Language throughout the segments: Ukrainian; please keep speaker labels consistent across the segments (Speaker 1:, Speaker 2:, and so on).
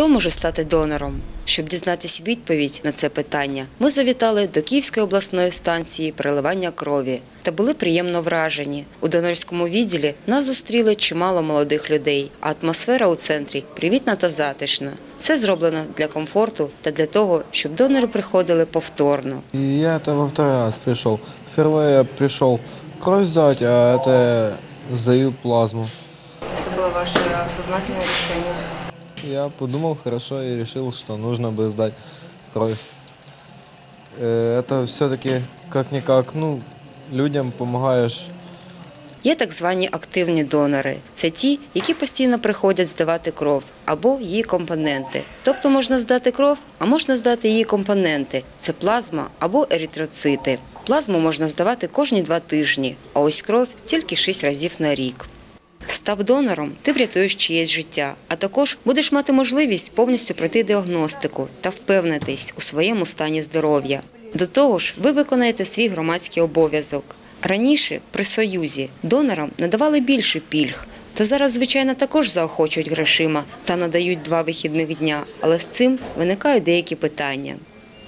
Speaker 1: Хто може стати донором? Щоб дізнатися відповідь на це питання, ми завітали до Київської обласної станції переливання крові та були приємно вражені. У донорському відділі нас зустріли чимало молодих людей, а атмосфера у центрі привітна та затишна. Все зроблено для комфорту та для того, щоб донори приходили повторно.
Speaker 2: И я это во второй раз пришел. Впервые я пришел кровь сдать, а это я сдаю плазму.
Speaker 3: Это было ваше сознательное решение.
Speaker 2: Я подумал хорошо и решил, что нужно бы сдать кровь. Э, Это все-таки как-никак, ну, людям помогаешь
Speaker 1: Є так звані активні донори. Це ті, які постійно приходять здавати кров або її компоненти. Тобто можна здати кров, а можна здати її компоненти. Це плазма або еритроцити. Плазму можна здавати кожні два тижні, а ось кров тільки шість разів на рік. Став донором, ти врятуєш чиєсь життя, а також будеш мати можливість повністю пройти діагностику та впевнитись у своєму стані здоров'я. До того ж, ви виконаєте свій громадський обов'язок. Раніше при Союзі донорам надавали більше пільг, то зараз, звичайно, також заохочують грошима та надають два вихідних дня, але з цим виникають деякі питання.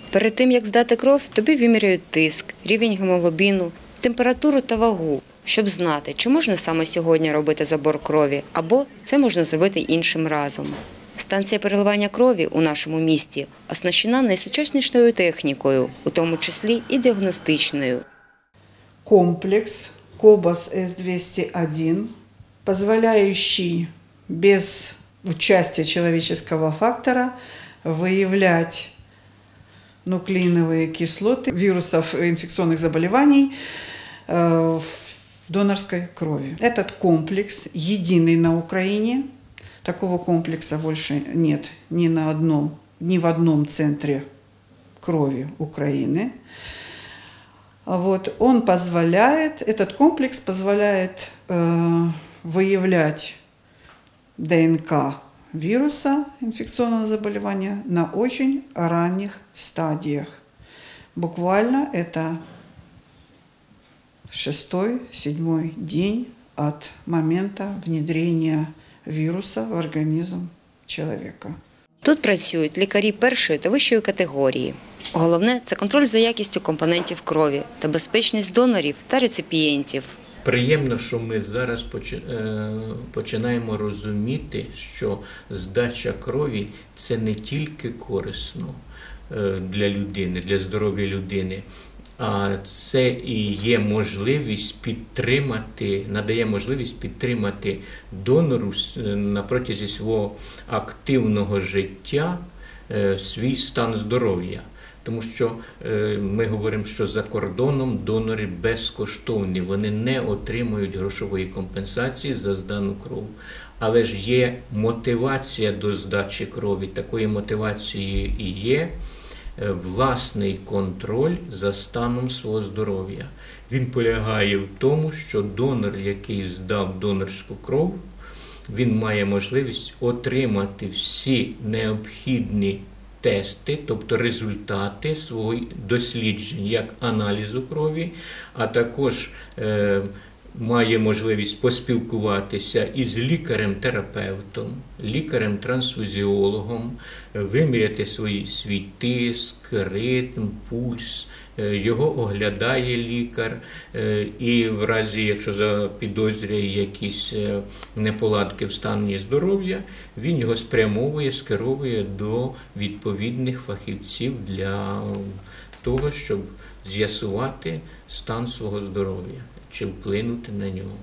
Speaker 1: Перед тим як здати кров, тобі виміряють тиск, рівень гемоглобіну, температуру та вагу, щоб знати, чи можна саме сьогодні робити забор крові, або це можна зробити іншим разом. Станція переливання крові у нашому місті оснащена найсучаснішою технікою, у тому числі і діагностичною.
Speaker 4: комплекс Кобас С-201, позволяющий без участия человеческого фактора выявлять нуклеиновые кислоты вирусов инфекционных заболеваний э, в донорской крови. Этот комплекс единый на Украине. Такого комплекса больше нет ни на одном, ни в одном центре крови Украины. Вот, он позволяет, этот комплекс позволяет э, выявлять ДНК вируса инфекционного заболевания на очень ранних стадиях. Буквально это шестой, седьмой день от момента внедрения вируса в организм человека.
Speaker 1: Тут працюють лікарі першої та вищої категорії. Головне це контроль за якістю компонентів крові та безпечність донорів та реципієнтів.
Speaker 5: Приємно, що ми зараз е, починаємо розуміти, що здача крові це не тільки корисно е, для людини, для здоров'я людини, це і є можливість підтримати, надає можливість підтримати донору на протязі свого активного життя е, свій стан здоров'я. Тому що е, ми говоримо, що за кордоном донори безкоштовні, вони не отримують грошової компенсації за здану кров. Але ж є мотивація до здачі крові. Такою мотивацією і є е, власний контроль за станом свого здоров'я. Він полягає в тому, що донор, який здав донорську кров, він має можливість отримати всі необхідні тести, тобто результати своїх досліджень, як аналізу крові, а також е, має можливість поспілкуватися із лікарем-терапевтом, лікарем-трансфузіологом, виміряти свій, свій тиск, ритм, пульс. Е, Його оглядає лікар, е, і в разі, якщо запідозрює якісь е, неполадки в стані здоров'я, він його спрямовує, скеровує до відповідних фахівців для того, щоб з'ясувати стан свого здоров'я чи вплинути на нього.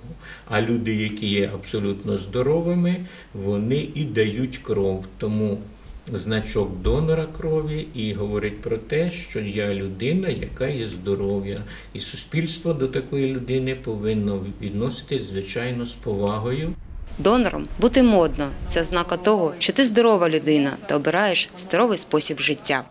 Speaker 5: А люди, які є абсолютно здоровими, вони і дають кров. Тому значок донора крові і говорить про те, що я людина, яка є здоров'я, і суспільство до такої людини повинно відноситись звичайно з повагою.
Speaker 1: Донором бути модно це ознака того, що ти здорова людина та обираєш здоровий спосіб життя.